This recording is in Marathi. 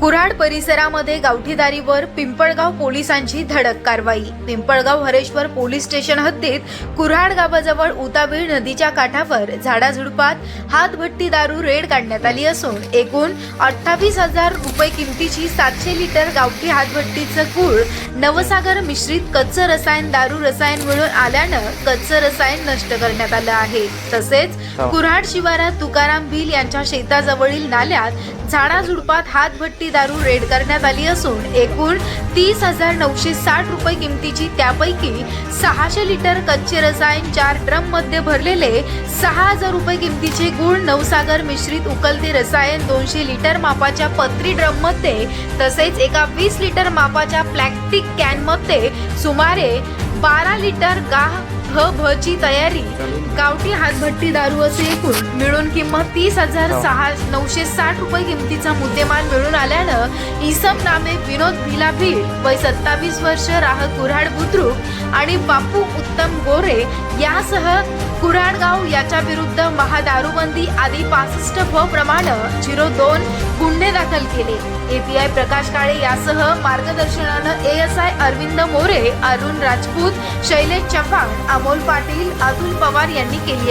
कुऱ्हाड परिसरामध्ये गावठीदारीवर पिंपळगाव पोलिसांची धडक कारवाई. पिंपळगाव हरेश्वर पोलीस स्टेशन हद्दीत कुऱ्हाड गावाजवळ उताबीळ नदीच्या काठावर झाडाझुडपात हातभट्टी दारू रेड काढण्यात आली असून एकूण अठ्ठावीस हजार रुपये किमतीची सातशे लिटर गावठी हातभट्टीचं गूळ नवसागर मिश्रित कच्चं रसायन दारू रसायन मिळून आल्यानं कच्चं रसायन नष्ट करण्यात आलं आहे. तसेच कुऱ्हाड शिवारात तुकाराम भिल यांच्या शेताजवळील नाल्यात झाडाझुडपात हातभट्टी दारू रेड करण्यात आली असून एकूण तीस हजार नऊशे साठ रुपये किमतीची त्यापैकी सहाशे लिटर कच्चे रसायन चार ड्रममध्ये भरलेले सहा हजार रुपये किमतीचे गुळ नवसागर मिश्रित उकलते रसायन दोनशे लिटर मापाच्या पत्री ड्रममध्ये तसेच एका वीस लिटर मापाच्या प्लॅस्टिक कॅनमध्ये सुमारे बारा लिटर गाह भ भ ची तयारी. गावठी हातभट्टी दारू असे एकूण मिळून किंमत तीस हजार सहा नऊशे साठ रुपये किमतीचा मुद्देमाल मिळून आल्यानं इसम नामे विनोद भिला भीड वय सत्तावीस वर्ष राहत कुऱ्हाड बुद्रुक आणि बापू उत्तम गोरे यासह कुऱ्हाडगाव याच्या विरुद्ध महादारूबंदी आदी पासष्ट भ प्रमाण झिरो दोन गुन्हे दाखल केले. एपीआय प्रकाश काळे यासह मार्गदर्शनानं एएसआय अरविंद मोरे अरुण राजपूत शैलेश चव्हाण अमोल पाटील अतुल पवार यांनी केली